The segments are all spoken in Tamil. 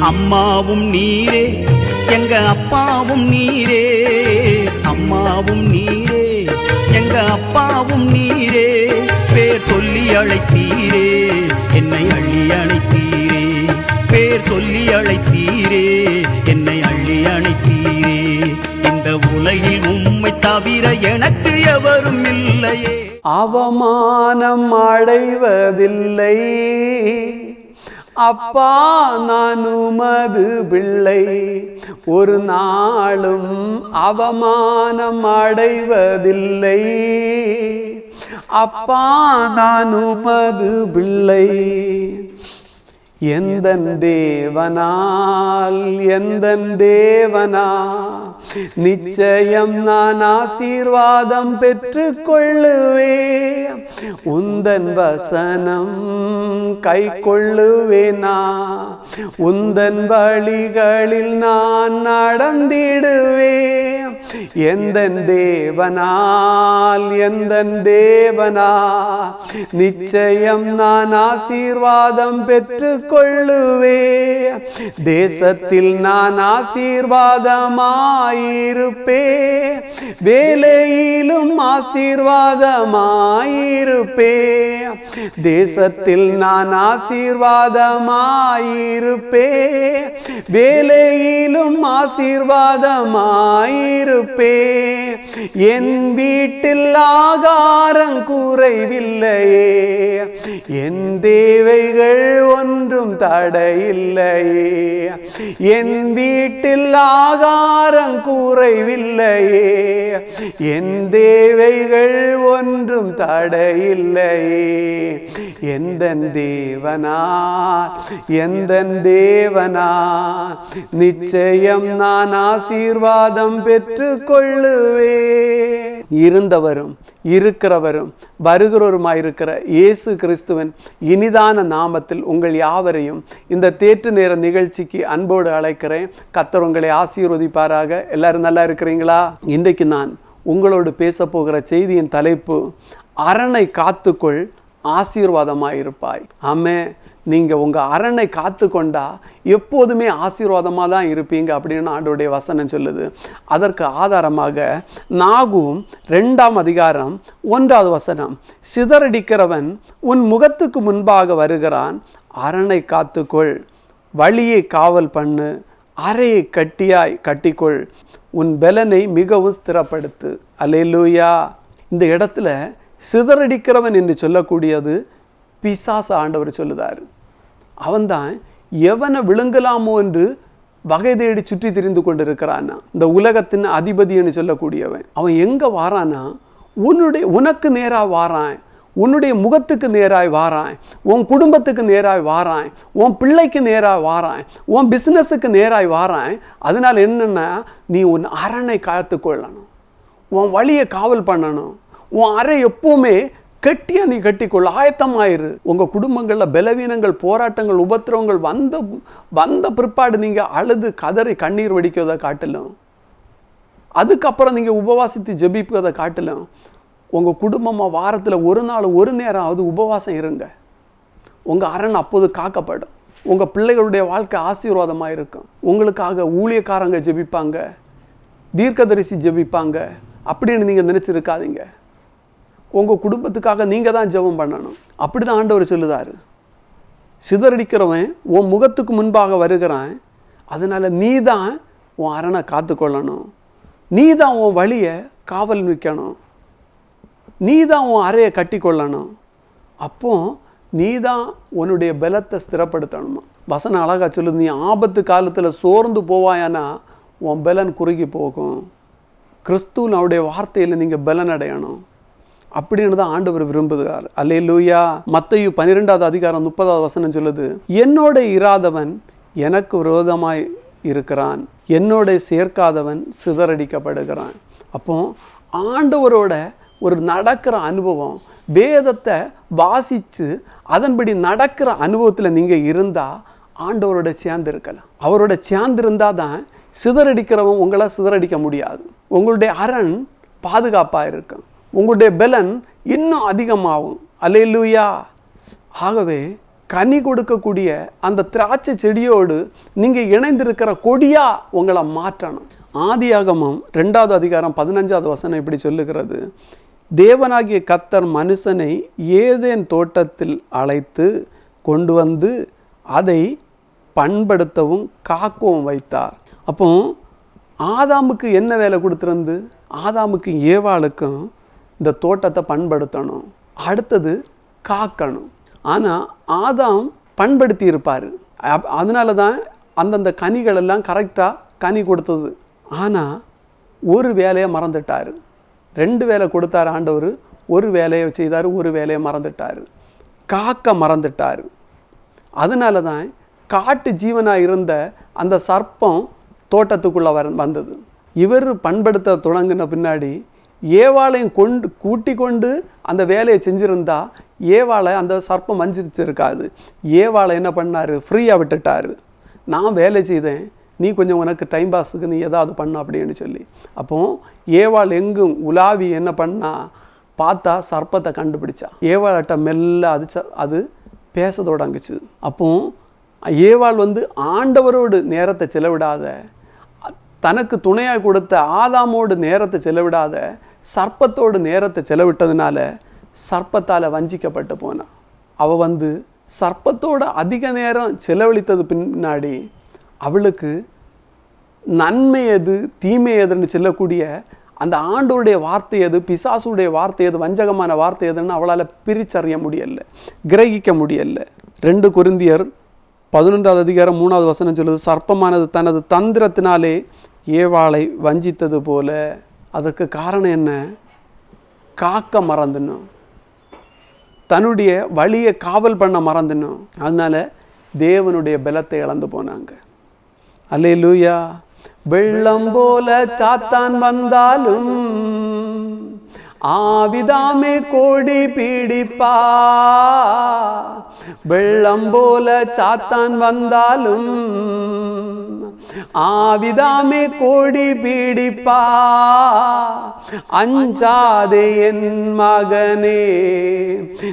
அம்மாவும் நீரே எங்க அப்பாவும் நீரே. அம்மாவும் நீரே எங்க அப்பாவும் நீரே. பேர் சொல்லி அழைத்தீரே என்னை அள்ளி அணைத்தீரே. பேர் சொல்லி அழைத்தீரே என்னை அள்ளி அணைத்தீரே. இந்த உலகில் உம்மை தவிர எனக்கு எவரும் இல்லையே. அவமானம் அடைவதில்லை. அப்பா நான் உமது பிள்ளை. ஒரு நாளும் அவமானம் அடைவதில்லை. அப்பா நான் உமது பிள்ளை. எந்தன் தேவனால் எந்தன் தேவனா? நிச்சயம் நான் ஆசீர்வாதம் பெற்று கொள்ளுவேன் உந்தன் வசனம் கை கொள்ளுவேனா உந்தன் வழிகளில் நான் நடந்திடுவேன். எந்தன் தேவனால் எந்தன் தேவனா? நிச்சயம் நான் ஆசீர்வாதம் பெற்று கொள்ளுவே தேசத்தில் நான் ஆசீர்வாதமாயிருப்பே வேலையிலும் ஆசீர்வாதமாயிருப்பே தேசத்தில் நான் ஆசீர்வாதமாயிருப்பே வேலையிலும் ஆசீர்வாதமாயிரு இருப்பே. என் வீட்டில் ஆகாரம் குறைவில்லையே. என் தேவைகள் ஒன்றும் தடையில்லையே. என் வீட்டில் ஆகாரம் குறைவில்லையே. என் தேவைகள் ஒன்றும் தடையில்லையே. எந்தன் தேவனா எந்தன் தேவனா நிச்சயம் நான் ஆசீர்வாதம் பெற்று கொள்ளுவே இருந்தவரும் இருக்கிறவரும் வருகிறவருமாயிருக்கிற இயேசு கிறிஸ்துவின் இனிதான நாமத்தில் உங்கள் யாவரையும் இந்த தேற்று நேர நிகழ்ச்சிக்கு அன்போடு அழைக்கிறேன். கத்தர் உங்களை ஆசீர்வதிப்பாராக. எல்லாரும் நல்லா இருக்கிறீங்களா? இன்றைக்கு நான் உங்களோடு பேச போகிற செய்தியின் தலைப்பு அரணை காத்துக்கொள் ஆசீர்வாதமாக இருப்பாய் ஆமே நீங்கள் உங்கள் அரணை காத்து கொண்டா எப்போதுமே ஆசீர்வாதமாக தான் இருப்பீங்க அப்படின்னு ஆண்டோடைய வசனம் சொல்லுது. அதற்கு ஆதாரமாக நாகும் ரெண்டாம் அதிகாரம் ஒன்றாவது வசனம் சிதறடிக்கிறவன் உன் முகத்துக்கு முன்பாக வருகிறான் அரணை காத்துக்கொள் வழியை காவல் பண்ணு அறையை கட்டியாய் கட்டிக்கொள் உன் பலனை மிகவும் ஸ்திரப்படுத்து. அல்லேலூயா. இந்த இடத்துல சிதறடிக்கிறவன் என்று சொல்லக்கூடியது பிசாச ஆண்டவர் சொல்லுதார். அவன்தான் எவனை விழுங்கலாமோ என்று வகை தேடி சுற்றி திரிந்து கொண்டிருக்கிறான்னா இந்த உலகத்தின் அதிபதி என்று சொல்லக்கூடியவன். அவன் எங்கே வாரானா உன்னுடைய உனக்கு நேராக வாரான் உன்னுடைய முகத்துக்கு நேராய் வாரான் உன் குடும்பத்துக்கு நேராய் வாரான் உன் பிள்ளைக்கு நேராய் வாரான் உன் பிஸ்னஸுக்கு நேராய் வாரான் அதனால் என்னென்னா நீ உன் அரணை காத்துக்கொள்ளணும். உன் வழியை காவல் பண்ணணும். உன் அறை எப்போவுமே கட்டியாக நீ கட்டிக்கொள்ள ஆயத்தமாயிரு. உங்கள் குடும்பங்களில் பலவீனங்கள் போராட்டங்கள் உபத்திரவங்கள் வந்த வந்த பிற்பாடு நீங்கள் அழுது கதறி கண்ணீர் வடிக்கிறதை காட்டிலும் அதுக்கப்புறம் நீங்கள் உபவாசித்து ஜெபிப்பதை காட்டிலும் உங்கள் குடும்பமாக வாரத்தில் ஒரு நாள் ஒரு நேரம் அது உபவாசம் இருங்க. உங்கள் அரண் அப்போது காக்கப்படும். உங்கள் பிள்ளைகளுடைய வாழ்க்கை ஆசீர்வாதமாக இருக்கும். உங்களுக்காக ஊழியக்காரங்க ஜெபிப்பாங்க தீர்க்கதரிசி ஜெபிப்பாங்க. அப்படின்னு நீங்கள் நினச்சிருக்காதீங்க. உங்கள் குடும்பத்துக்காக நீங்கள் தான் ஜெபம் பண்ணணும். அப்படி தான் ஆண்டவர் சொல்லுதாரு. சிதறடிக்கிறவன் உன் முகத்துக்கு முன்பாக வருகிறான். அதனால் நீ தான் உன் அரணை காத்துக்கொள்ளணும். நீ தான் உன் வழியை காவல் நிற்கணும். நீ தான் உன் அறையை கட்டி கொள்ளணும் அப்போ நீ தான் உன்னுடைய பலத்தை ஸ்திரப்படுத்தணுமா. வசனம் அழகாக சொல்லுது நீ ஆபத்து காலத்தில் சோர்ந்து போவாயானா உன் பலன் குறுகி போகும். கிறிஸ்துவன் அவருடைய வார்த்தையில் நீங்கள் பலன் அடையணும் அப்படின்னு தான் ஆண்டவர் விரும்புகிறார். அல்லே லூயா மத்தையு பன்னிரெண்டாவது அதிகாரம் முப்பதாவது வசனம் சொல்லுது என்னோட இராதவன் எனக்கு விரோதமாய் இருக்கிறான். என்னோட சேர்க்காதவன் சிதறடிக்கப்படுகிறான். அப்போ ஆண்டவரோட ஒரு நடக்கிற அனுபவம் வேதத்தை வாசித்து அதன்படி நடக்கிற அனுபவத்தில் நீங்கள் இருந்தால் ஆண்டவரோட சேர்ந்து இருக்கலாம் அவரோட சேர்ந்து இருந்தால் தான் சிதறடிக்கிறவன் உங்களால் சிதறடிக்க முடியாது. உங்களுடைய அரண் பாதுகாப்பாக இருக்கும். உங்களுடைய பலன் இன்னும் அதிகமாகும். அல்லேலூயா. ஆகவே கனி கொடுக்கக்கூடிய அந்த திராட்சை செடியோடு நீங்கள் இணைந்திருக்கிற கொடியாக உங்களை மாற்றணும். ஆதியாகமம் ரெண்டாவது அதிகாரம் பதினஞ்சாவது வசனம் இப்படி சொல்லுகிறது. தேவனாகிய கத்தர் மனுஷனை ஏதேன் தோட்டத்தில் அழைத்து கொண்டு வந்து அதை பண்படுத்தவும் காக்கவும் வைத்தார். அப்போ ஆதாமுக்கு என்ன வேலை கொடுத்துருந்து? ஆதாமுக்கு ஏவாளுக்கும் இந்த தோட்டத்தை பண்படுத்தணும். அடுத்தது காக்கணும். ஆனால் ஆதாம் பண்படுத்தி இருப்பார் அதனால தான் அந்தந்த கனிகள் எல்லாம் கரெக்டாக கனி கொடுத்தது. ஆனால் ஒரு வேலையை மறந்துட்டார். ரெண்டு வேலை கொடுத்தார் ஆண்டவர் ஒரு வேலையை செய்தார் ஒரு வேலையை மறந்துட்டார். காக்க மறந்துட்டார். அதனால தான் காட்டு ஜீவனாக இருந்த அந்த சர்ப்பம் தோட்டத்துக்குள்ளே வர வந்தது. இவர் பண்படுத்த தொடங்கின பின்னாடி ஏவாளையும் கொண்டு கூட்டி கொண்டு அந்த வேலையை செஞ்சுருந்தா ஏவாளை அந்த சர்ப்பம் வஞ்சிச்சிருக்காது ஏவாளை என்ன பண்ணார்? ஃப்ரீயாக விட்டுட்டார். நான் வேலை செய்தேன். நீ கொஞ்சம் உனக்கு டைம் பாஸுக்கு நீ ஏதாவது பண்ண அப்படின்னு சொல்லி. அப்போது ஏவாள் எங்கும் உலாவி என்ன பண்ணா? பார்த்தா சர்ப்பத்தை கண்டுபிடிச்சா. ஏவாள்கிட்ட மெல்ல அது ச- அது பேச தொடங்குச்சு அப்போ ஏவாள் வந்து ஆண்டவரோடு நேரத்தை செலவிடாத தனக்கு துணையாக கொடுத்த ஆதாமோடு நேரத்தை செலவிடாத சர்ப்பத்தோடு நேரத்தை செலவிட்டதுனால சர்ப்பத்தால் வஞ்சிக்கப்பட்டு போனான் அவள் வந்து சர்ப்பத்தோடு அதிக நேரம் செலவழித்தது பின்னாடி அவளுக்கு நன்மை எது தீமை எதுன்னு சொல்லக்கூடிய அந்த ஆண்டோருடைய வார்த்தை எது பிசாசுடைய வார்த்தை எது வஞ்சகமான வார்த்தை எதுன்னு அவளால் பிரிச்சறிய முடியல கிரகிக்க முடியல. ரெண்டு குருந்தியர் பதினொன்றாவது அதிகாரம் மூணாவது வசனம் சொல்லுது சர்ப்பமானது தனது தந்திரத்தினாலே ஏவாளை வஞ்சித்தது போல. அதற்கு காரணம் என்ன? காக்க மறந்துணும் தன்னுடைய வழியை காவல் பண்ண மறந்துணும் அதனால் தேவனுடைய பலத்தை இழந்து போனாங்க. அல்லேலூயா. வெள்ளம் போல சாத்தான் வந்தாலும் ஆவிதாமே கோடி பீடிப்பா. வெள்ளம் போல சாத்தான் வந்தாலும் ஆவிதாமே கோடி பீடிப்பா. அஞ்சாதே என் மகனே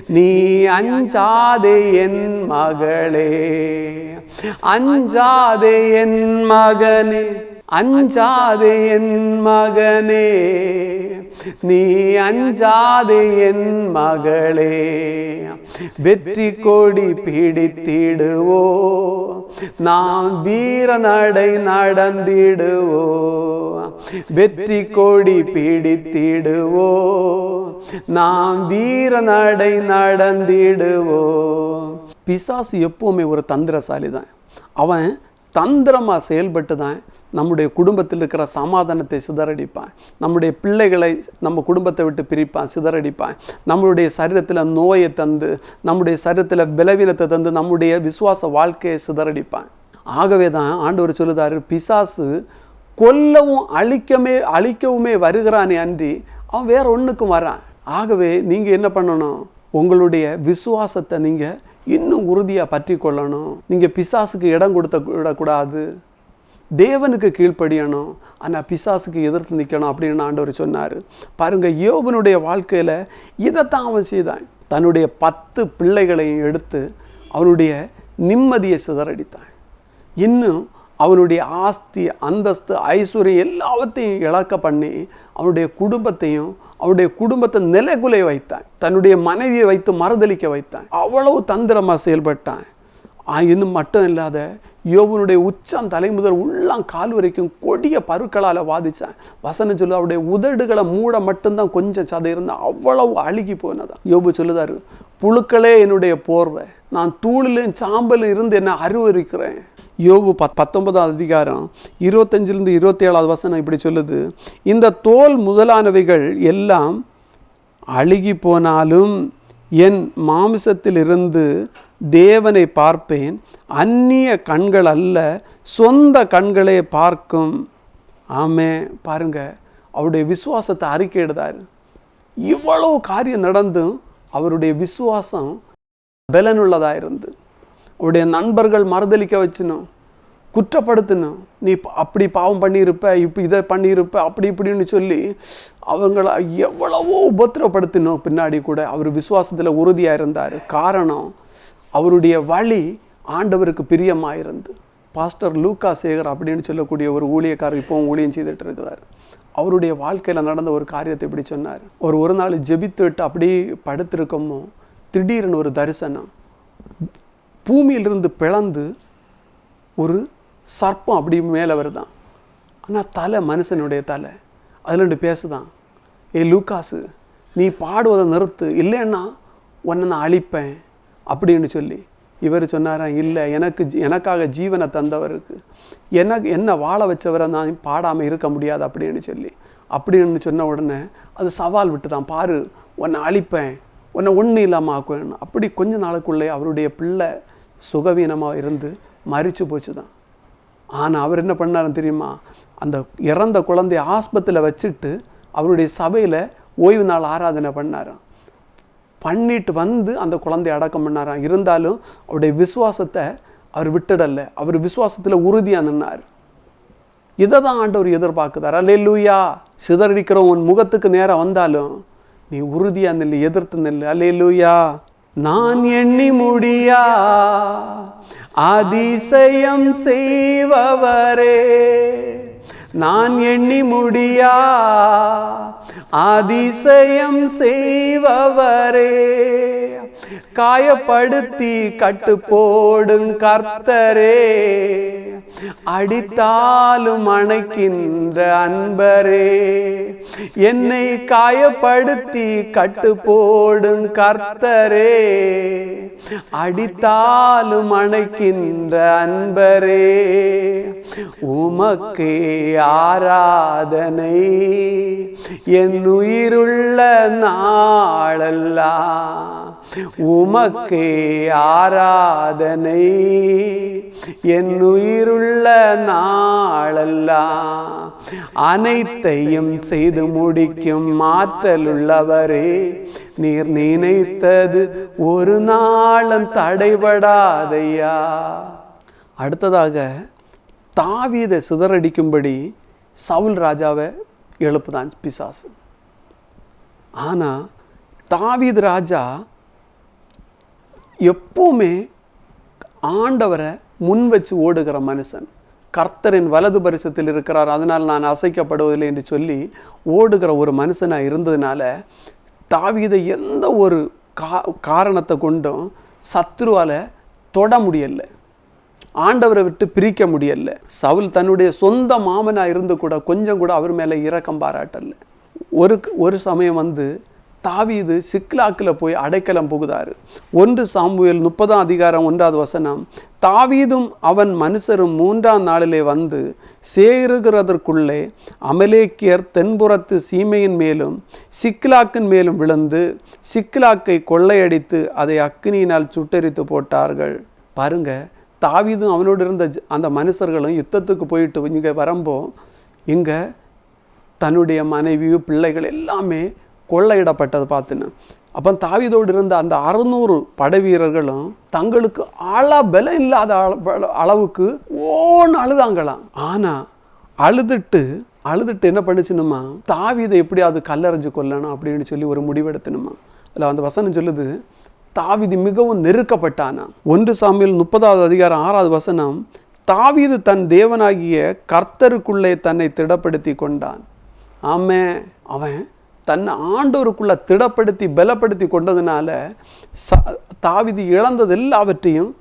நீ அஞ்சாதே என் மகளே. அஞ்சாதே என் மகனே அஞ்சாதே என் மகனே. நீ அஞ்சாது என் மகளே. வெற்றி கொடி பிடித்திடுவோ. நாம் வீர நடை நடந்திடுவோ. வெற்றி கொடி பிடித்திடுவோ. நாம் வீர நடை நடந்திடுவோ. பிசாசு எப்பவுமே ஒரு தந்திரசாலி தான் அவன் தந்திரமாக செயல்பட்டு தான் நம்முடைய குடும்பத்தில் இருக்கிற சமாதானத்தை சிதறடிப்பான். நம்முடைய பிள்ளைகளை நம்ம குடும்பத்தை விட்டு பிரிப்பான் சிதறடிப்பான். நம்மளுடைய சரீரத்தில் நோயை தந்து நம்முடைய சரீரத்தில் பலவீனத்தை தந்து நம்முடைய விசுவாச வாழ்க்கையை சிதறடிப்பான். ஆகவே தான் ஆண்டவர் சொல்லுதாரு பிசாசு கொல்லவும் அழிக்கமே அழிக்கவுமே வருகிறானே அன்றி அவன் வேற ஒன்றுக்கும் வரான். ஆகவே நீங்கள் என்ன பண்ணணும்? உங்களுடைய விசுவாசத்தை நீங்கள் இன்னும் உறுதியாக பற்றி கொள்ளணும் நீங்கள் பிசாசுக்கு இடம் கொடுத்த விடக்கூடாது. தேவனுக்கு கீழ்ப்படியணும். ஆனால் பிசாசுக்கு எதிர்த்து நிற்கணும் அப்படின்னு ஆண்டவர் சொன்னார். பாருங்க யோபனுடைய வாழ்க்கையில் இதைத்தான் அவன் செய்தான். தன்னுடைய பத்து பிள்ளைகளையும் எடுத்து அவனுடைய நிம்மதியை சிதறடித்தான். இன்னும் அவனுடைய ஆஸ்தி அந்தஸ்து ஐஸ்வர்யம் எல்லாவற்றையும் இழக்க பண்ணி அவனுடைய குடும்பத்தையும் அவனுடைய குடும்பத்தை நிலைகுலை வைத்தான். தன்னுடைய மனைவியை வைத்து மறுதலிக்க வைத்தான். அவ்வளவு தந்திரமாக செயல்பட்டான். ஆ, இன்னும் மட்டும் இல்லாத யோபனுடைய உச்சம் தலை முதல் உள்ளம் கால் வரைக்கும் கொடிய பருக்களால் வாதித்தான் வசனம் சொல்லு அவருடைய உதடுகளை மூட மட்டும்தான் கொஞ்சம் சதை இருந்தால் அவ்வளவு அழுகி போனதான் யோபு சொல்லுதாரு புழுக்களே என்னுடைய போர்வை நான் தூளிலும் சாம்பலும் இருந்து என்ன அருவருக்கிறேன். யோபு பத் பத்தொன்பதாம் அதிகாரம் இருபத்தஞ்சிலிருந்து இருபத்தி ஏழாவது வசனம் இப்படி சொல்லுது இந்த தோல் முதலானவைகள் எல்லாம் அழுகி போனாலும் என் மாமிசத்திலிருந்து தேவனை பார்ப்பேன். அந்நிய கண்கள் அல்ல சொந்த கண்களே பார்க்கும். ஆமே பாருங்க அவருடைய விசுவாசத்தை அறிக்கையிடுதாரு இவ்வளவு காரியம் நடந்தும் அவருடைய விசுவாசம் பலனுள்ளதாக இருந்து அவருடைய நண்பர்கள் மறுதளிக்க வச்சினோம். குற்றப்படுத்தணும் நீ அப்படி பாவம் பண்ணியிருப்ப இப்போ இதை பண்ணியிருப்ப அப்படி இப்படின்னு சொல்லி அவங்கள எவ்வளவோ உபத்திரப்படுத்தினோம் பின்னாடி கூட அவர் விசுவாசத்தில் உறுதியாக இருந்தார் காரணம் அவருடைய வழி ஆண்டவருக்கு பிரியமாக இருந்து பாஸ்டர் லூக்கா சேகர் அப்படின்னு சொல்லக்கூடிய ஒரு ஊழியக்காரர் இப்போவும் ஊழியம் செய்துட்டு இருக்கிறார் அவருடைய வாழ்க்கையில் நடந்த ஒரு காரியத்தை இப்படி சொன்னார். ஒரு ஒரு நாள் ஜெபித்துட்டு அப்படி படுத்திருக்கமோ திடீர்னு ஒரு தரிசனம். பூமியிலிருந்து பிளந்து ஒரு சர்ப்பம் அப்படி மேலே வருதான் ஆனால் தலை மனுஷனுடைய தலை. அதில் ரெண்டு பேசுதான். ஏ லூக்காசு நீ பாடுவதை நிறுத்து. இல்லைன்னா உன்னை நான் அழிப்பேன். அப்படின்னு சொல்லி இவர் சொன்னாராம் இல்லை எனக்கு எனக்காக ஜீவனை தந்தவருக்கு. எனக்கு என்ன வாழ வச்சவரை நான் பாடாமல் இருக்க முடியாது. அப்படின்னு சொல்லி. அப்படின்னு சொன்ன உடனே அது சவால் விட்டு தான் பாரு உன்னை அழிப்பேன். உன்னை ஒன்றும் இல்லாமல் ஆக்குவேன். அப்படி கொஞ்ச நாளுக்குள்ளே அவருடைய பிள்ளை சுகவீனமாக இருந்து மறித்து போச்சு தான் ஆனால் அவர் என்ன பண்ணாருன்னு தெரியுமா? அந்த இறந்த குழந்தைய ஆஸ்பத்திரியில் வச்சுட்டு அவருடைய சபையில் ஓய்வு நாள் ஆராதனை பண்ணாராம் பண்ணிட்டு வந்து அந்த குழந்தைய அடக்கம் பண்ணாராம் இருந்தாலும் அவருடைய விசுவாசத்தை அவர் விட்டுடலை. அவர் விசுவாசத்தில் உறுதியாக நின்னார். இதை தான் ஆண்டவர் எதிர்பார்க்குதார் அல்லே லூயா சிதறடிக்கிற உன் முகத்துக்கு நேரம் வந்தாலும் நீ உறுதியாக நில்லு எதிர்த்து நில்லு. அல்லே லூயா நான் எண்ணி முடியா? அதிசயம் செய்பவரே நான் எண்ணி முடியா? அதிசயம் செய்பவரே காயப்படுத்தி கட்டு போடும் கர்த்தரே. அடித்தாலும் அணைக்கின்ற அன்பரே. என்னை காயப்படுத்தி கட்டு போடும் கர்த்தரே. அடித்தாலும் அணைக்கின்ற அன்பரே. உமக்கே ஆராதனை. என் உயிருள்ள நாளெல்லாம் உமக்கே ஆராதனை. என் உயிருள்ள நாளெல்லாம் அனைத்தையும் செய்து முடிக்கும் மாற்றலுள்ளவரே நீர் நினைத்தது ஒரு நாளும் தடைபடாதையா? அடுத்ததாக தாவீதை சிதறடிக்கும்படி சவுல் ராஜாவை எழுப்புதான் பிசாசு. ஆனால் தாவீது ராஜா எப்போவுமே ஆண்டவரை முன் வச்சு ஓடுகிற மனுஷன். கர்த்தரின் வலது பரிசத்தில் இருக்கிறார் அதனால் நான் அசைக்கப்படுவதில்லை என்று சொல்லி ஓடுகிற ஒரு மனுஷனாக இருந்ததுனால தாவீதை எந்த ஒரு கா காரணத்தை கொண்டும் சத்ருவால் தொட முடியலை. ஆண்டவரை விட்டு பிரிக்க முடியலை. சவுல் தன்னுடைய சொந்த மாமனாக இருந்து கூட கொஞ்சம் கூட அவர் மேலே இரக்கம் பாராட்டலை. ஒரு ஒரு சமயம் வந்து தாவீது சிக்லாக்கில் போய் அடைக்கலம் புகுதாரு. ஒன்று சாமுவேல் முப்பதாம் அதிகாரம் ஒன்றாவது வசனம் தாவீதும் அவன் மனுஷரும் மூன்றாம் நாளிலே வந்து சேருகிறதற்குள்ளே அமலேக்கியர் தென்புறத்து சீமையின் மேலும் சிக்லாக்கின் மேலும் விழுந்து சிக்லாக்கை கொள்ளையடித்து அதை அக்னியினால் சுட்டெரித்து போட்டார்கள். பாருங்க தாவீதும் அவனோடு இருந்த அந்த மனுஷர்களும் யுத்தத்துக்கு போயிட்டு இங்கே வரம்போ இங்கே தன்னுடைய மனைவி பிள்ளைகள் எல்லாமே கொள்ளையிடப்பட்டது பார்த்துன்னு. அப்போ தாவீதோடு இருந்த அந்த அறுநூறு படை வீரர்களும் தங்களுக்கு அள பலம் இல்லாத அள- பல- அளவுக்கு ஓன்னு அழுதாங்களாம். ஆனால் அழுதுட்டு அழுதுட்டு என்ன பண்ணுச்சுனுமா தாவீதை எப்படியாவது கல்லறிஞ்சு கொல்லணும் அப்படின்னு சொல்லி ஒரு முடிவெடுத்தணுமா அதில் அந்த வசனம் சொல்லுது தாவீது மிகவும் நெருக்கப்பட்டானா ஒன்று சாமியில் முப்பதாவது அதிகாரம் ஆறாவது வசனம் தாவீது தன் தேவனாகிய கர்த்தருக்குள்ளே தன்னை திடப்படுத்தி கொண்டான். ஆமே அவன் தன்னை ஆண்டவருக்குள்ள திடப்படுத்தி பலப்படுத்தி கொண்டதுனால ச தாவிதி இழந்தது எல்லாவற்றையும்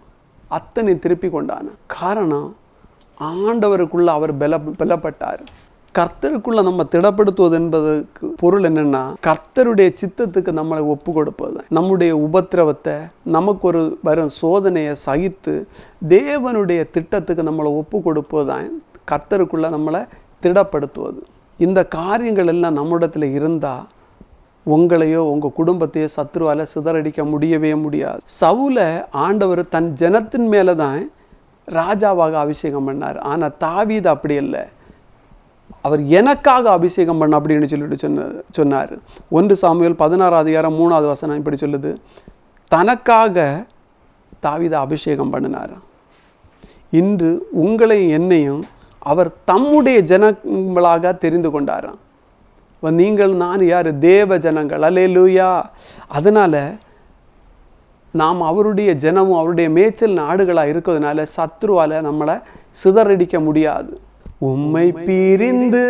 அத்தனை திருப்பி கொண்டான. காரணம் ஆண்டவருக்குள்ள அவர் பல பலப்பட்டார். கர்த்தருக்குள்ள நம்ம திடப்படுத்துவது என்பதற்கு பொருள் என்னென்னா கர்த்தருடைய சித்தத்துக்கு நம்மளை ஒப்பு கொடுப்பது நம்முடைய உபத்திரவத்தை நமக்கு ஒரு வரும் சோதனையை சகித்து தேவனுடைய திட்டத்துக்கு நம்மளை ஒப்பு கொடுப்பது தான். கர்த்தருக்குள்ள நம்மளை திடப்படுத்துவது. இந்த காரியங்கள் எல்லாம் நம்மிடத்தில் இருந்தால் உங்களையோ உங்கள் குடும்பத்தையோ சத்ருவால் சிதறடிக்க முடியவே முடியாது. சவுல ஆண்டவர் தன் ஜனத்தின் மேலே தான் ராஜாவாக அபிஷேகம் பண்ணார். ஆனால் தாவீது அப்படி இல்லை அவர் எனக்காக அபிஷேகம் பண்ண அப்படின்னு சொல்லிட்டு சொன்ன சொன்னார். ஒன்று சாமியல் பதினாறு அதிகாரம் மூணாவது வசனம் இப்படி சொல்லுது. தனக்காக தாவித அபிஷேகம் பண்ணினார் இன்று உங்களையும் என்னையும் அவர் தம்முடைய ஜனங்களாக தெரிந்து கொண்டாராம். நீங்கள் நான் யார்? தேவ ஜனங்கள். அலே லூயா அதனால் நாம் அவருடைய ஜனமும் அவருடைய மேய்ச்சல் நாடுகளாக இருக்கிறதுனால சத்ருவால் நம்மளை சிதறடிக்க முடியாது. உம்மை பிரிந்து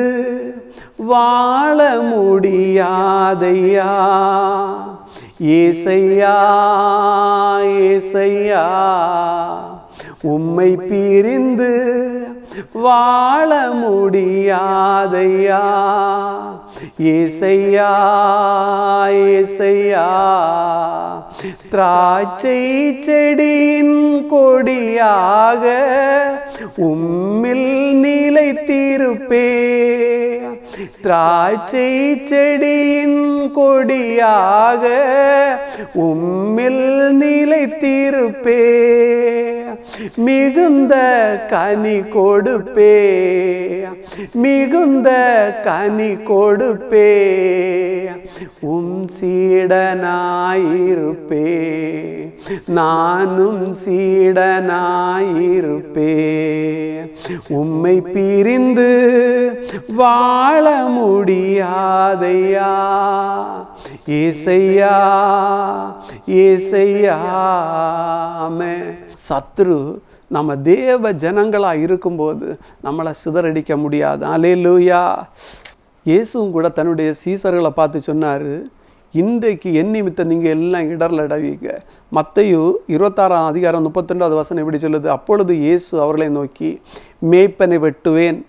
வாழ முடியாதையா? ஏசையா ஏசையா. உம்மை பிரிந்து வாழ முடியாதையா? ஏசையா ஏசையா திராட்சை செடியின் கொடியாக உம்மில் நிலைத்திருப்பே. திராட்சை செடியின் கொடியாக உம்மில் நிலைத்திருப்பே. மிகுந்த கனி கொடுப்பே. மிகுந்த கனி கொடுப்பே. உம் சீடனாயிருப்பே. நானும் சீடனாயிருப்பே. உம்மை பிரிந்து வாழ முடியாதையா? இசையா இசையாமே சத்ரு நம்ம தேவ ஜனங்களாக இருக்கும்போது நம்மளை சிதறடிக்க முடியாது. அலேலூயா இயேசுவும் கூட தன்னுடைய சீசர்களை பார்த்து சொன்னார் இன்றைக்கு என் நிமித்தம் நீங்கள் எல்லாம் இடர்ல இடவீங்க மத்தையு இருபத்தாறாம் அதிகாரம் முப்பத்தொண்டாவது வசனம் எப்படி சொல்லுது? அப்பொழுது இயேசு அவர்களை நோக்கி மேய்ப்பனை வெட்டுவேன்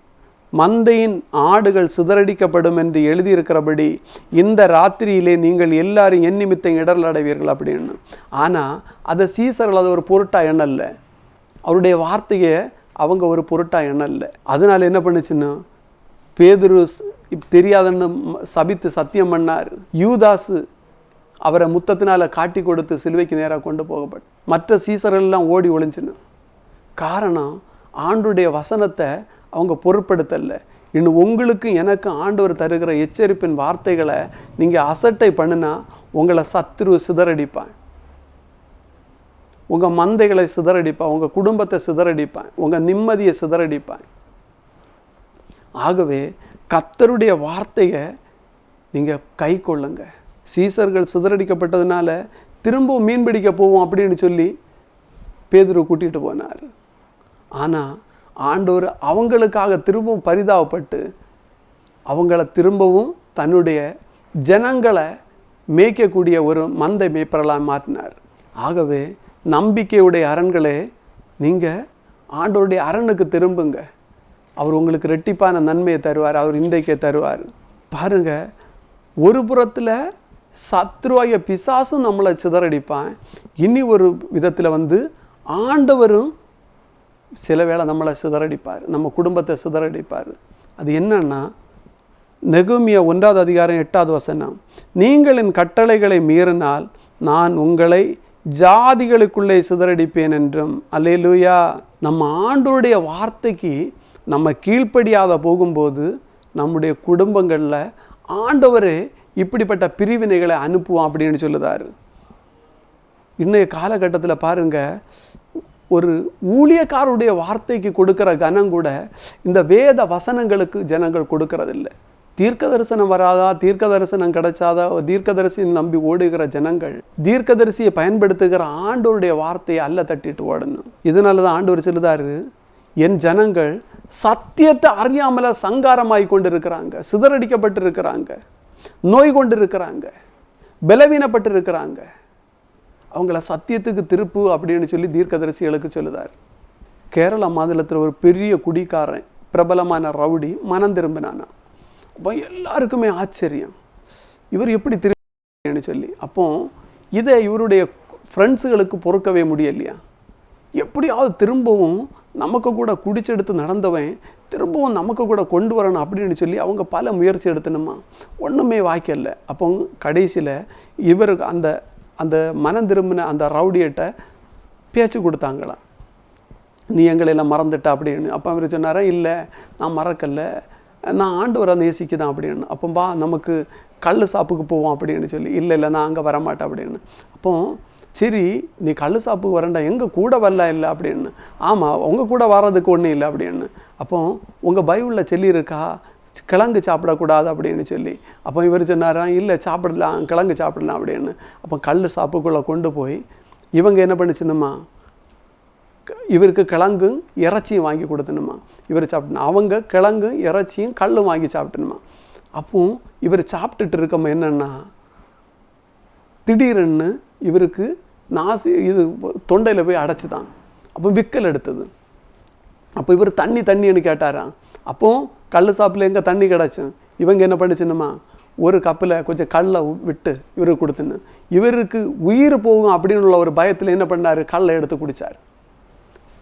மந்தையின் ஆடுகள் சிதறடிக்கப்படும் என்று எழுதியிருக்கிறபடி இந்த ராத்திரியிலே நீங்கள் எல்லாரும் என் நிமித்தம் இடர்ல அடைவீர்கள் அப்படின்னு. ஆனால் அதை சீசர்கள் அது ஒரு பொருட்டாக எண்ணல்ல. அவருடைய வார்த்தையை அவங்க ஒரு பொருட்டாக எண்ணல்ல. அதனால் என்ன பண்ணுச்சுன்னா பேதுரு ஸ்- தெரியாதுன்னு சபித்து சத்தியம் பண்ணார். யூதாசு அவரை முத்தத்தினால் காட்டி கொடுத்து சிலுவைக்கு நேராக கொண்டு போகப்பட்டு மற்ற சீசர்கள் எல்லாம் ஓடி ஒளிஞ்சின்னு. காரணம் ஆண்டுடைய வசனத்தை அவங்க பொருட்படுத்தலை இன்னும் உங்களுக்கு எனக்கும் ஆண்டவர் தருகிற எச்சரிப்பின் வார்த்தைகளை நீங்கள் அசட்டை பண்ணினா உங்களை சத்துரு சிதறடிப்பான். உங்கள் மந்தைகளை சிதறடிப்பான். உங்கள் குடும்பத்தை சிதறடிப்பான். உங்கள் நிம்மதியை சிதறடிப்பான். ஆகவே கத்தருடைய வார்த்தையை நீங்கள் கை கொள்ளுங்க. சீசர்கள் சிதறடிக்கப்பட்டதுனால திரும்பவும் மீன் பிடிக்க போவோம் அப்படின்னு சொல்லி பேதுரு கூட்டிகிட்டு போனார். ஆனால் ஆண்டவர் அவங்களுக்காக திரும்பவும் பரிதாபப்பட்டு அவங்கள திரும்பவும் தன்னுடைய ஜனங்களை மேய்க்கக்கூடிய ஒரு மந்தை மேய்ப்பரலாம் மாற்றினார். ஆகவே நம்பிக்கையுடைய அரண்களே நீங்கள் ஆண்டவருடைய அரணுக்கு திரும்புங்க. அவர் உங்களுக்கு ரெட்டிப்பான நன்மையை தருவார் அவர் இன்றைக்கே தருவார். பாருங்கள் ஒரு புறத்தில் சத்ருவாய பிசாசும் நம்மளை சிதறடிப்பான். இனி ஒரு விதத்தில் வந்து ஆண்டவரும் சில வேளை நம்மளை சிதறடிப்பார் நம்ம குடும்பத்தை சிதறடிப்பார். அது என்னன்னா நெகுமிய ஒன்றாவது அதிகாரம் எட்டாவது வசனம் நீங்கள் என் கட்டளைகளை மீறினால் நான் உங்களை ஜாதிகளுக்குள்ளே சிதறடிப்பேன் என்றும் அல்லேலூயா நம்ம ஆண்டோருடைய வார்த்தைக்கு நம்ம கீழ்ப்படியாத போகும்போது நம்முடைய குடும்பங்களில் ஆண்டவரே இப்படிப்பட்ட பிரிவினைகளை அனுப்புவோம் அப்படின்னு சொல்லுதாரு. இன்றைய காலகட்டத்தில் பாருங்க ஒரு ஊழியக்காருடைய வார்த்தைக்கு கொடுக்குற கனம் கூட இந்த வேத வசனங்களுக்கு ஜனங்கள் கொடுக்கறதில்ல. தீர்க்க தரிசனம் வராதா தீர்க்க தரிசனம் கிடைச்சாதா தீர்க்கதரிசியை நம்பி ஓடுகிற ஜனங்கள் தீர்க்கதரிசியை பயன்படுத்துகிற ஆண்டோருடைய வார்த்தையை அல்ல தட்டிட்டு ஓடணும். இதனால தான் ஆண்டவர் சொல்லுதாரு என் ஜனங்கள் சத்தியத்தை அறியாமல சங்காரமாய் கொண்டு இருக்கிறாங்க சிதறடிக்கப்பட்டு இருக்கிறாங்க நோய் கொண்டு இருக்கிறாங்க பலவீனப்பட்டு இருக்கிறாங்க அவங்கள சத்தியத்துக்கு திருப்பு அப்படின்னு சொல்லி தீர்க்கதரிசிகளுக்கு சொல்லுதார். கேரளா மாநிலத்தில் ஒரு பெரிய குடிக்காரன் பிரபலமான ரவுடி மனம் திரும்பினானா. அப்போ எல்லாருக்குமே ஆச்சரியம். இவர் எப்படி திரும்பின்னு சொல்லி. அப்போ இதை இவருடைய ஃப்ரெண்ட்ஸுகளுக்கு பொறுக்கவே முடியலையா? எப்படியாவது திரும்பவும் நமக்கு கூட குடிச்செடுத்து நடந்தவன் திரும்பவும் நமக்கு கூட கொண்டு வரணும் அப்படின்னு சொல்லி அவங்க பல முயற்சி எடுத்தணுமா? ஒன்றுமே வாய்க்கல அப்போ கடைசியில் இவருக்கு அந்த அந்த மனம் திரும்பின அந்த ரவுடியிட்ட பேச்சு கொடுத்தாங்களாம் நீ எங்களை எல்லாம் மறந்துட்ட? அப்படின்னு. அப்போ அவர் சொன்னாரா இல்லை நான் மறக்கல. நான் ஆண்டவரை நேசிக்குதான் அப்படின்னு. அப்போ பா நமக்கு கல் சாப்புக்கு போவோம் அப்படின்னு சொல்லி இல்லை இல்லை நான் அங்கே வரமாட்டேன் அப்படின்னு. அப்போ சரி நீ கல் சாப்புக்கு வரண்டா. எங்கள் கூட வரல இல்லை அப்படின்னு. ஆமாம் உங்கள் கூட வர்றதுக்கு ஒன்றும் இல்லை அப்படின்னு. அப்போ உங்கள் பைபிளில் செல்லி இருக்கா கிழங்கு சாப்பிடக்கூடாது அப்படின்னு சொல்லி. அப்போ இவர் சொன்னாராம் இல்லை சாப்பிடலாம் கிழங்கு சாப்பிடலாம் அப்படின்னு. அப்போ கல் சாப்புக்குள்ளே கொண்டு போய் இவங்க என்ன பண்ணுச்சுன்னம்மா இவருக்கு கிழங்கும் இறைச்சியும் வாங்கி கொடுத்தணுமா இவர் சாப்பிட்டணும் அவங்க கிழங்கும் இறைச்சியும் கல்லும் வாங்கி சாப்பிட்டணுமா அப்போ இவர் சாப்பிட்டுட்டு இருக்கமா என்னன்னா திடீரென்னு இவருக்கு நாசி இது தொண்டையில் போய் அடைச்சிதான். அப்போ விக்கல் எடுத்தது. அப்போ இவர் தண்ணி தண்ணின்னு கேட்டாராம் அப்போது கல் சாப்பில் எங்கே தண்ணி கிடச்சி. இவங்க என்ன பண்ணிச்சுனுமா ஒரு கப்பில் கொஞ்சம் கல்லை விட்டு இவருக்கு கொடுத்துன்னு. இவருக்கு உயிர் போகும் அப்படின்னு உள்ள ஒரு பயத்தில் என்ன பண்ணார்? கல்லை எடுத்து குடித்தார்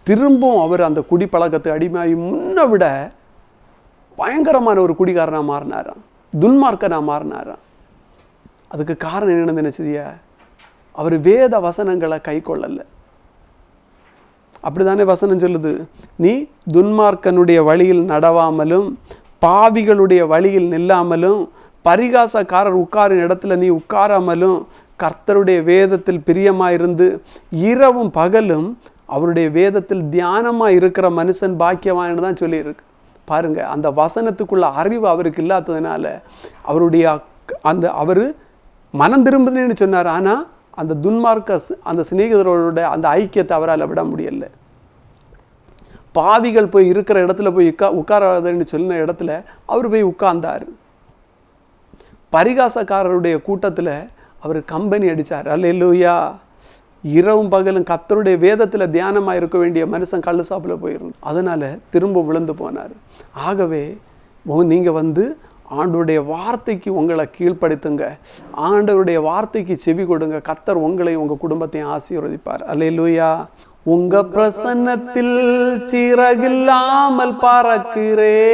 திரும்பவும் அவர் அந்த குடி பழக்கத்தை அடிமையாகி முன்ன விட பயங்கரமான ஒரு குடிகாரனாக மாறினாராம். துன்மார்க்கனாக மாறினாராம். அதுக்கு காரணம் என்னன்னு நினச்சதியா அவர் வேத வசனங்களை கை கொள்ளலை. அப்படிதானே வசனம் சொல்லுது? நீ துன்மார்க்கனுடைய வழியில் நடவாமலும் பாவிகளுடைய வழியில் நில்லாமலும் பரிகாசக்காரர் உட்காரும் இடத்துல நீ உட்காராமலும் கர்த்தருடைய வேதத்தில் பிரியமாயிருந்து இரவும் பகலும் அவருடைய வேதத்தில் தியானமாக இருக்கிற மனுஷன் பாக்கியவான்னு தான் சொல்லியிருக்கு. பாருங்கள் அந்த வசனத்துக்குள்ள அறிவு அவருக்கு இல்லாததுனால அவருடைய அக்- அந்த அவர் மனம் திரும்புதுன்னு சொன்னார். ஆனால் அந்த துன்மார்க்க அந்த சிநேகிதரோட அந்த ஐக்கியத்தை அவரால் விட முடியல. பாவிகள் போய் இருக்கிற இடத்துல போய் உட்கா உட்காராதுன்னு சொன்ன இடத்துல அவர் போய் உட்கார்ந்தார். பரிகாசக்காரருடைய கூட்டத்தில் அவர் கம்பெனி அடித்தார் அல்லையா இரவும் பகலும் கத்தருடைய வேதத்தில் தியானமாக இருக்க வேண்டிய மனுஷன் கல் சாப்பில் போயிருந்தோம் அதனால் திரும்ப விழுந்து போனார். ஆகவே நீங்கள் வந்து ஆண்டவருடைய வார்த்தைக்கு உங்களை கீழ்ப்படுத்துங்க. ஆண்டவருடைய வார்த்தைக்கு செவி கொடுங்க. கத்தர் உங்களையும் உங்கள் குடும்பத்தையும் ஆசீர்வதிப்பார். அல்லையா உங்க பிரசன்னத்தில் சிறகில்லாமல் பறக்கிறே.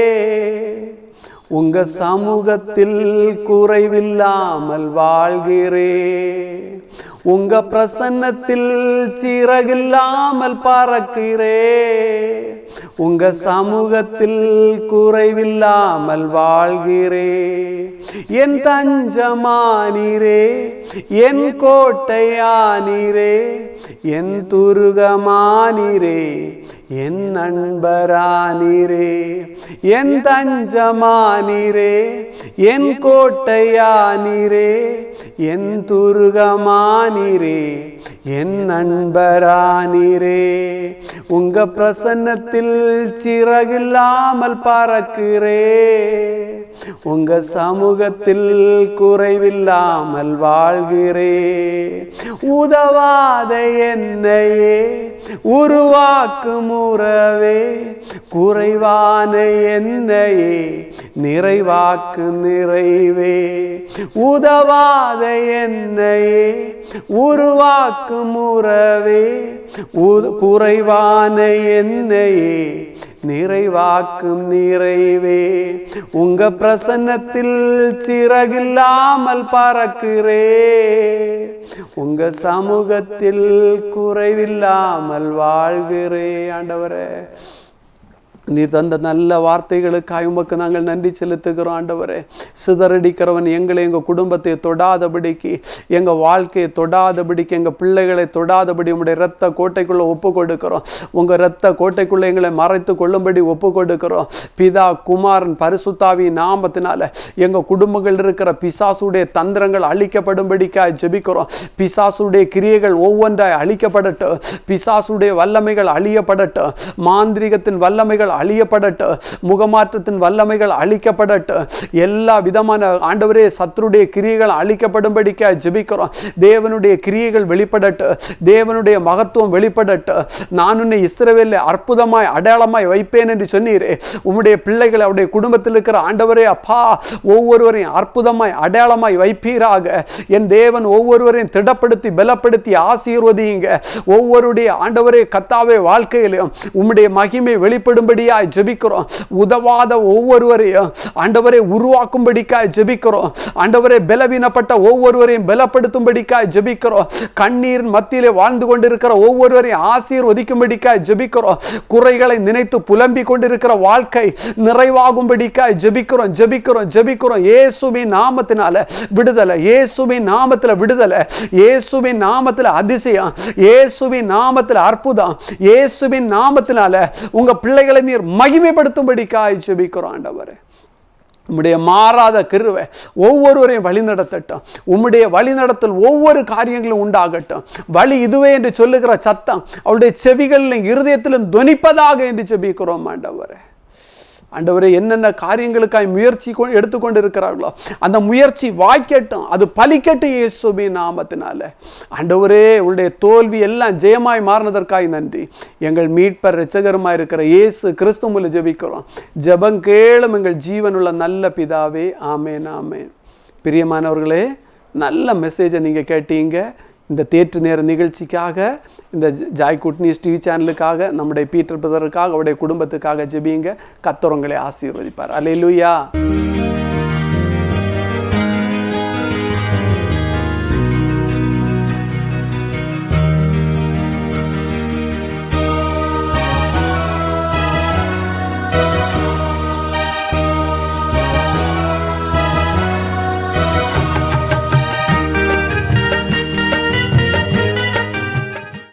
உங்க சமூகத்தில் குறைவில்லாமல் வாழ்கிறே. உங்க பிரசன்னத்தில் சிறகில்லாமல் பறக்கிறே. உங்க சமூகத்தில் குறைவில்லாமல் வாழ்கிறே. என் தஞ்சமானீரே என் கோட்டையானீரே என் துருகமானீரே. என் நண்பரானீரே என் தஞ்சமானீரே என் கோட்டையானீரே என் துருகமானீரே என் நண்பரானீரே. உங்க பிரசன்னத்தில் சிறகில்லாமல் பறக்கிறே. உங்க சமூகத்தில் குறைவில்லாமல் வாழ்கிறே. உதவாத என்னையே உருவாக்கும் உறவே. குறைவான என்னையே நிறைவாக்கு நிறைவே. உதவாத என்னையே உருவாக்கும் உறவே. குறைவான என்னையே நிறைவாக்கும் நிறைவே உங்க பிரசன்னத்தில் சிறகில்லாமல் பறக்கிறே. உங்க சமூகத்தில் குறைவில்லாமல் வாழ்கிறே ஆண்டவரே. நீ தந்த நல்ல வார்த்தைகளுக்காய் உமக்கு நாங்கள் நன்றி செலுத்துகிறோம் ஆண்டவரே. சிதறடிக்கிறவன் எங்களை எங்கள் குடும்பத்தை தொடாதபடிக்கு எங்கள் வாழ்க்கையை தொடாதபடிக்கு எங்கள் பிள்ளைகளை தொடாதபடி உங்களுடைய இரத்த கோட்டைக்குள்ளே ஒப்பு கொடுக்கிறோம் உங்கள் இரத்த கோட்டைக்குள்ளே எங்களை மறைத்து கொள்ளும்படி ஒப்பு கொடுக்கிறோம் பிதா குமாரன் பரிசுத்தாவி நாமத்தினால எங்கள் குடும்பங்கள் இருக்கிற பிசாசுடைய தந்திரங்கள் அழிக்கப்படும்படிக்காய் ஜெபிக்கிறோம். பிசாசுடைய கிரியைகள் ஒவ்வொன்றாய் அழிக்கப்படட்டும். பிசாசுடைய வல்லமைகள் அழியப்படட்டும். மாந்திரிகத்தின் வல்லமைகள் அழியப்படட்டும் முகமாற்றத்தின் வல்லமைகள் அழிக்கப்படட்டும் எல்லா விதமான ஆண்டவரே சத்துருடைய கிரியைகள் அழிக்கப்படும்படிக்காய் ஜெபிக்கிறோம். தேவனுடைய கிரியைகள் வெளிப்படட்டும் தேவனுடைய மகத்துவம் வெளிப்படட்டும் நான் உன்னை இஸ்ரவேலில் அற்புதமாய் அடையாளமாய் வைப்பேன் என்று சொன்னீரே. உம்முடைய பிள்ளைகள் அவருடைய குடும்பத்தில் இருக்கிற ஆண்டவரே அப்பா ஒவ்வொருவரையும் அற்புதமாய் அடையாளமாய் வைப்பீராக. என் தேவன் ஒவ்வொருவரையும் திடப்படுத்தி பலப்படுத்தி ஆசீர்வதியுங்க. ஒவ்வொருடைய ஆண்டவரே கத்தாவே வாழ்க்கையிலும் உம்முடைய மகிமை உதவியாய் ஜெபிக்கிறோம். உதவாத ஒவ்வொருவரையும் ஆண்டவரை உருவாக்கும்படிக்காய் ஜெபிக்கிறோம். ஆண்டவரை பலவீனப்பட்ட ஒவ்வொருவரையும் பலப்படுத்தும்படிக்காய் ஜெபிக்கிறோம். கண்ணீர் மத்தியிலே வாழ்ந்து கொண்டிருக்கிற ஒவ்வொருவரையும் ஆசீர்வதிக்கும்படிக்காய் ஜெபிக்கிறோம். குறைகளை நினைத்து புலம்பிக் கொண்டிருக்கிற வாழ்க்கை நிறைவாகும்படிக்காய் ஜெபிக்கிறோம் ஜெபிக்கிறோம் ஜெபிக்கிறோம். இயேசுவின் நாமத்தினால விடுதலை இயேசுவின் நாமத்தில் விடுதலை இயேசுவின் நாமத்தில் அதிசயம் இயேசுவின் நாமத்தில் அற்புதம் இயேசுவின் நாமத்தினால உங்க பிள்ளைகளை நீர் மகிமைப்படுத்தும்படிக்காய் ஜெபிக்கிறோம் ஆண்டவரே. உம்முடைய மாறாத கிருவை ஒவ்வொருவரையும் வழி நடத்தட்டும் உம்முடைய வழி நடத்தல் ஒவ்வொரு காரியங்களும் உண்டாகட்டும். வழி இதுவே என்று சொல்லுகிற சத்தம் அவருடைய செவிகளிலும் இருதயத்திலும் துணிப்பதாக என்று செபிக்கிறோம் ஆண்டவரே. ஆண்டவரே என்னென்ன காரியங்களுக்காய் முயற்சி கொ- எடுத்துக்கொண்டு இருக்கிறார்களோ அந்த முயற்சி வாய்க்கட்டும். அது பலிக்கட்டும் இயேசுபி நாமத்தினால. ஆண்டவரே உங்களுடைய தோல்வி எல்லாம் ஜெயமாய் மாறினதற்காய் நன்றி. எங்கள் மீட்பர் இரட்சகருமாய் இருக்கிற இயேசு கிறிஸ்து ஜெபிக்கிறோம். ஜெபம் கேளும் எங்கள் ஜீவனுள்ள நல்ல பிதாவே. ஆமேன் ஆமேன். பிரியமானவர்களே நல்ல மெசேஜை நீங்கள் கேட்டீங்க. இந்த தேற்று நேர நிகழ்ச்சிக்காக இந்த ஜாய் குட்னிஸ் டிவி சேனலுக்காக நம்முடைய பீட்டர் பிரதருக்காக அவருடைய குடும்பத்துக்காக ஜெபிங்க. கத்தரவங்களை ஆசீர்வதிப்பார். அல்லேலூயா